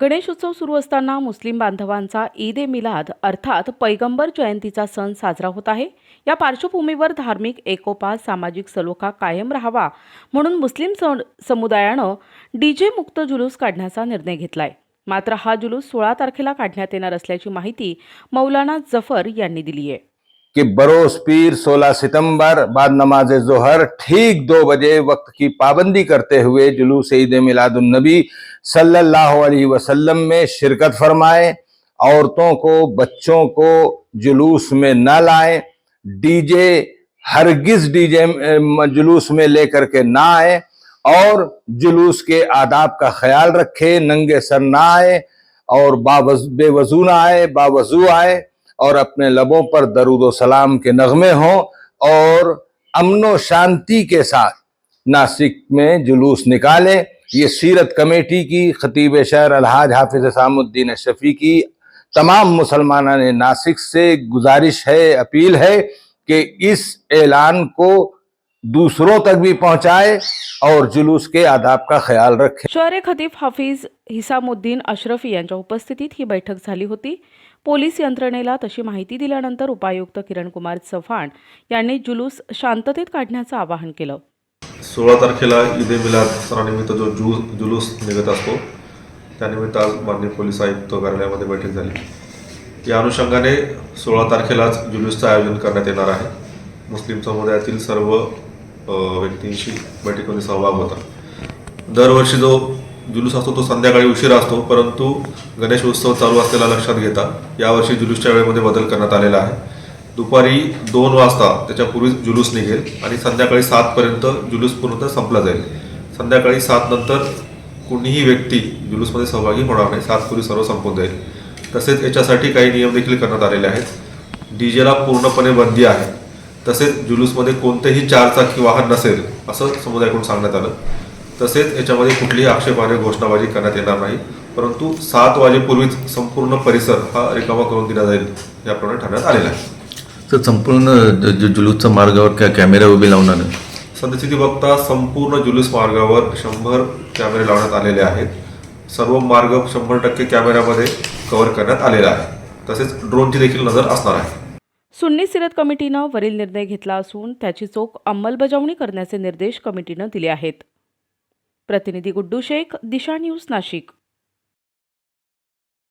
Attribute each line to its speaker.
Speaker 1: गणेश उत्सव सुरू असताना मुस्लिम बांधवांचा ईद ए मिलाद अर्थात पैगंबर जयंतीचा सण साजरा होत आहे. या पार्श्वभूमीवर धार्मिक एकोपा सामाजिक सलोखा कायम राहावा म्हणून मुस्लिम सम- समुदायानं डीजे मुक्त जुलूस काढण्याचा निर्णय घेतलाय. मात्र हा जुलूस सोळा तारखेला काढण्यात येणार असल्याची माहिती मौलाना जफर यांनी दिली आहे
Speaker 2: کہ بروس پیر سولہ ستمبر بعد نماز ظہر ٹھیک دو بجے وقت کی پابندی کرتے ہوئے جلوس عید میلاد النبی صلی اللہ علیہ وسلم میں شرکت فرمائیں عورتوں کو، بچوں کو جلوس میں نہ لائیں، ڈی جے ہرگز ڈی جے جلوس میں لے کر کے نہ آئیں اور جلوس کے آداب کا خیال رکھے ننگے سر نہ آئے اور با بے وضو نہ آئے باوضو آئے اور اپنے لبوں پر درود و سلام کے نغمے ہوں اور امن و شانتی کے ساتھ ناسک میں جلوس نکالیں۔ یہ سیرت کمیٹی کی خطیب شہر الحاج حافظ سام الدین شفیع کی تمام مسلمانان ناسک سے گزارش ہے، اپیل ہے کہ اس اعلان کو दूसरों तक भी पहुंचाए और जुलूस के आदाब का ख्याल रखें।
Speaker 1: शहरे खतीब हाफिज हिसामुद्दीन अशरफी यांच्या उपस्थितीत ही बैठक झाली होती. पोलीस यंत्रणेला तशी माहिती दिल्यानंतर उपायुक्त किरणकुमार चव्हाण यांनी जुलूस शांततेत काढण्याचं आवाहन केलं.
Speaker 3: सोळा तारखेला ईद ए मिलाद सणानिमित्त जो जु जुलूस निघत असतो त्यानिमित्त आज माननीय पोलीस आयुक्त कार्यालयामध्ये बैठक झाली. या अनुषंगाने सोळा तारखेलाच जुलूसचं आयोजन करण्यात येणार आहे. मुस्लिम समुदायातील सर्व व्यक्तींशी बैठकीमध्ये सहभाग होता. दरवर्षी जो जुलूस असतो तो संध्याकाळी उशीर असतो परंतु गणेश उत्सव चालू असलेला लक्षात घेता यावर्षी जुलूसच्या वेळेमध्ये बदल करण्यात आलेला आहे. दुपारी दोन वाजता त्याच्यापूर्वी जुलूस निघेल आणि संध्याकाळी सातपर्यंत जुलूस पूर्णतः संपला जाईल. संध्याकाळी सात नंतर कुणीही व्यक्ती जुलूसमध्ये सहभागी होणार नाही सातपूर्वी सर्व संपून जाईल. तसेच याच्यासाठी काही नियम देखील करण्यात आलेले आहेत. डीजेला पूर्णपणे बंदी आहे. तसेच जुलूसमध्ये कोणतेही चारचाकी वाहन नसेल असं समुदायाकडून सांगण्यात आलं. तसेच याच्यामध्ये कुठलीही आक्षेपार्ह घोषणाबाजी करण्यात येणार नाही. परंतु सात वाजेपूर्वीच संपूर्ण परिसर हा रिकामा करून दिला जाईल याप्रमाणे ठरवण्यात आलेला आहे.
Speaker 4: तर संपूर्ण जुलूसच्या मार्गावर काय कॅमेरा उभे लावणार?
Speaker 3: सद्यस्थिती बघता संपूर्ण जुलूस मार्गावर शंभर कॅमेरे लावण्यात आलेले आहेत. सर्व मार्ग शंभर टक्के कॅमेऱ्यामध्ये कव्हर करण्यात आलेला आहे. तसेच ड्रोनची देखील नजर असणार आहे.
Speaker 1: सुन्नी सिरत कमिटीनं वरील निर्णय घेतला असून त्याची चोख अंमलबजावणी करण्याचे निर्देश कमिटीनं दिले आहेत. प्रतिनिधी गुड्डू शेख दिशा न्यूज नाशिक.